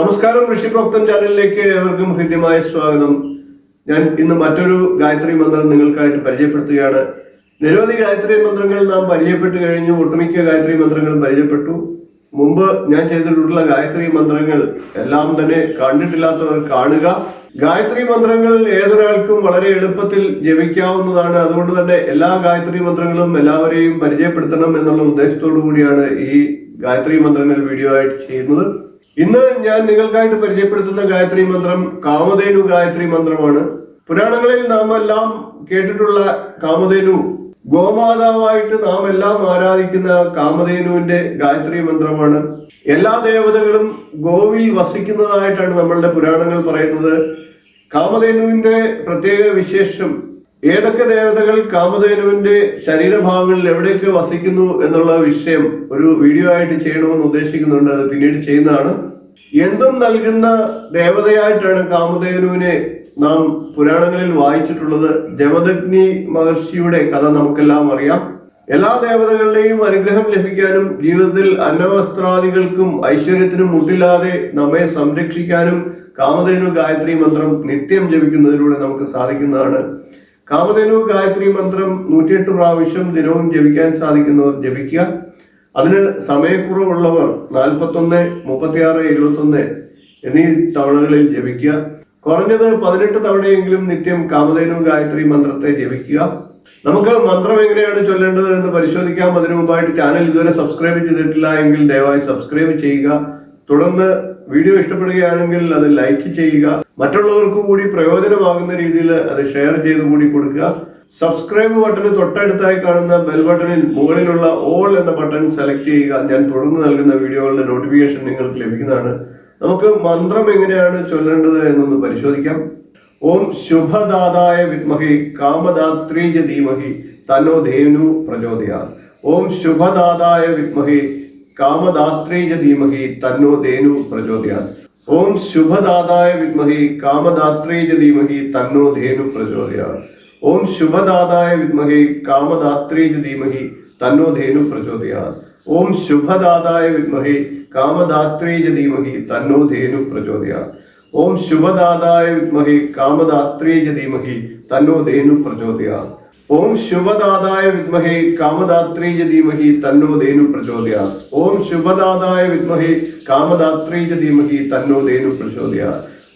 നമസ്കാരം ഋഷി പ്രോക്തം ചാനലിലേക്ക് ഏവർക്കും ഹൃദ്യമായ സ്വാഗതം. ഞാൻ ഇന്ന് മറ്റൊരു ഗായത്രി മന്ത്രം നിങ്ങൾക്കായിട്ട് പരിചയപ്പെടുത്തുകയാണ്. നിരവധി ഗായത്രി മന്ത്രങ്ങൾ നാം പരിചയപ്പെട്ടു കഴിഞ്ഞു ഒട്ടുമിക്ക ഗായത്രി മന്ത്രങ്ങളും പരിചയപ്പെട്ടു. മുമ്പ് ഞാൻ ചെയ്തിട്ടുള്ള ഗായത്രി മന്ത്രങ്ങൾ എല്ലാം തന്നെ കണ്ടിട്ടില്ലാത്തവർ കാണുക. ഗായത്രി മന്ത്രങ്ങൾ ഏതൊരാൾക്കും വളരെ എളുപ്പത്തിൽ ജപിക്കാവുന്നതാണ്. അതുകൊണ്ട് തന്നെ എല്ലാ ഗായത്രി മന്ത്രങ്ങളും എല്ലാവരെയും പരിചയപ്പെടുത്തണം എന്നുള്ള ഉദ്ദേശത്തോടു കൂടിയാണ് ഈ ഗായത്രി മന്ത്രങ്ങൾ വീഡിയോ ആയിട്ട് ചെയ്യുന്നത്. ഇന്ന് ഞാൻ നിങ്ങൾക്കായിട്ട് പരിചയപ്പെടുത്തുന്ന ഗായത്രി മന്ത്രം കാമധേനു ഗായത്രി മന്ത്രമാണ്. പുരാണങ്ങളിൽ നാം എല്ലാം കേട്ടിട്ടുള്ള കാമധേനു ഗോമാതാവായിട്ട് നാം എല്ലാം ആരാധിക്കുന്ന കാമധേനുവിന്റെ ഗായത്രി മന്ത്രമാണ്. എല്ലാ ദേവതകളും ഗോവിൽ വസിക്കുന്നതായിട്ടാണ് നമ്മളുടെ പുരാണങ്ങൾ പറയുന്നത്. കാമധേനുവിന്റെ പ്രത്യേക വിശേഷം ഏതൊക്കെ ദേവതകൾ കാമധേനുവിന്റെ ശരീരഭാഗങ്ങളിൽ എവിടെയൊക്കെ വസിക്കുന്നു എന്നുള്ള വിഷയം ഒരു വീഡിയോ ആയിട്ട് ചെയ്യണമെന്ന് ഉദ്ദേശിക്കുന്നുണ്ട്. അത് പിന്നീട് ചെയ്യുന്നതാണ്. എന്തും നൽകുന്ന ദേവതയായിട്ടാണ് കാമധേനുവിനെ നാം പുരാണങ്ങളിൽ വായിച്ചിട്ടുള്ളത്. ജമദഗ്നി മഹർഷിയുടെ കഥ നമുക്കെല്ലാം അറിയാം. എല്ലാ ദേവതകളുടെയും അനുഗ്രഹം ലഭിക്കാനും ജീവിതത്തിൽ അന്നവസ്ത്രാദികൾക്കും ഐശ്വര്യത്തിനും മുട്ടില്ലാതെ നമ്മെ സംരക്ഷിക്കാനും കാമധേനു ഗായത്രി മന്ത്രം നിത്യം ജപിക്കുന്നതിലൂടെ നമുക്ക് സാധിക്കുന്നതാണ്. കാമധേനു ഗായത്രി മന്ത്രം നൂറ്റിയെട്ട് പ്രാവശ്യം ദിനവും ജപിക്കാൻ സാധിക്കുന്നവർ ജപിക്കുക. അതിന് സമയക്കുറവുള്ളവർ നാൽപ്പത്തൊന്ന് മുപ്പത്തിയാറ് എഴുപത്തൊന്ന് എന്നീ തവണകളിൽ ജപിക്കുക. കുറഞ്ഞത് പതിനെട്ട് തവണയെങ്കിലും നിത്യം കാമധേനു ഗായത്രി മന്ത്രത്തെ ജപിക്കുക. നമുക്ക് മന്ത്രം എങ്ങനെയാണ് ചൊല്ലേണ്ടത് എന്ന് പരിശോധിക്കാം. അതിനു മുമ്പായിട്ട് ചാനൽ ഇതുവരെ സബ്സ്ക്രൈബ് ചെയ്തിട്ടില്ല എങ്കിൽ ദയവായി സബ്സ്ക്രൈബ് ചെയ്യുക. തുടർന്ന് വീഡിയോ ഇഷ്ടപ്പെടുകയാണെങ്കിൽ അത് ലൈക്ക് ചെയ്യുക. മറ്റുള്ളവർക്ക് കൂടി പ്രയോജനമാകുന്ന രീതിയിൽ അത് ഷെയർ ചെയ്ത് കൂടി കൊടുക്കുക. സബ്സ്ക്രൈബ് ബട്ടന് തൊട്ടടുത്തായി കാണുന്ന ബെൽ ബട്ടണിൽ മുകളിലുള്ള ഓൾ എന്ന ബട്ടൺ സെലക്ട് ചെയ്യുക. ഞാൻ തുടർന്ന് നൽകുന്ന വീഡിയോകളുടെ നോട്ടിഫിക്കേഷൻ നിങ്ങൾക്ക് ലഭിക്കുന്നതാണ്. നമുക്ക് മന്ത്രം എങ്ങനെയാണ് ചൊല്ലേണ്ടത് എന്നൊന്ന് പരിശോധിക്കാം. ഓം ശുഭദാതായ വിദ്മഹി കാമദാത്രീജ ധീമഹി തനോ ധേനു പ്രചോദയാ ഓം ശുഭദാതായ വിദ്മഹി കാമദാത്രീജ ധീമഹി തന്നോ ധേനു പ്രചോദയാ ഓം ശുഭദാതായ വിദ്മഹി കാമദാത്രീജ ധീമഹി തന്നോ ധേനു പ്രചോദയാ ഓം ശുഭദാതായ വിദ്മഹി കാമദാത്രീജ ധീമഹി തന്നോ ധേനു പ്രചോദയാ ഓം ശുഭദാതായ വിദ്മഹി കാമദാത്രീജ ധീമഹി തന്നോ ധേനു പ്രചോദയാ ഓം ശുഭദാതായ വിദ്മഹി കാമദാത്രീജ ധീമഹി തന്നോ ധേനു പ്രചോദയാ ഓം ശുഭദാതായ വിദ്മഹേ കാമദാത്രീജ ധീമഹി തന്നോ ധേനു പ്രചോദയാ. ഓം ശുഭദാതായ വിദ്മഹേ കാമദാത്രീജ ധീമഹി തന്നോ ധേനു പ്രചോദയാ.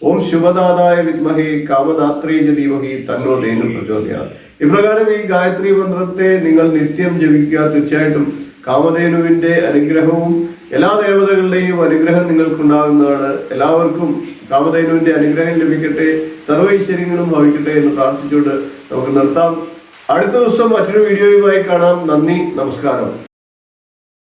ഓം ശുഭദാതായ വിദ്മഹേ കാമദാത്രീജ ധീമഹി തന്നോ ധേനു പ്രചോദയാ. ഇപ്രകാരം ഈ ഗായത്രി മന്ത്രത്തെ നിങ്ങൾ നിത്യം ജപിക്കുക. തീർച്ചയായിട്ടും കാമധേനുവിന്റെ അനുഗ്രഹവും എല്ലാ ദേവതകളുടെയും അനുഗ്രഹം നിങ്ങൾക്കുണ്ടാകുന്നതാണ്. എല്ലാവർക്കും കാമധേനുവിന്റെ അനുഗ്രഹം ലഭിക്കട്ടെ. സർവൈശ്വര്യങ്ങളും ഭവിക്കട്ടെ എന്ന് പ്രാർത്ഥിച്ചുകൊണ്ട് നമുക്ക് നിർത്താം. അടുത്ത ദിവസം മറ്റൊരു വീഡിയോയുമായി കാണാം. നന്ദി നമസ്കാരം.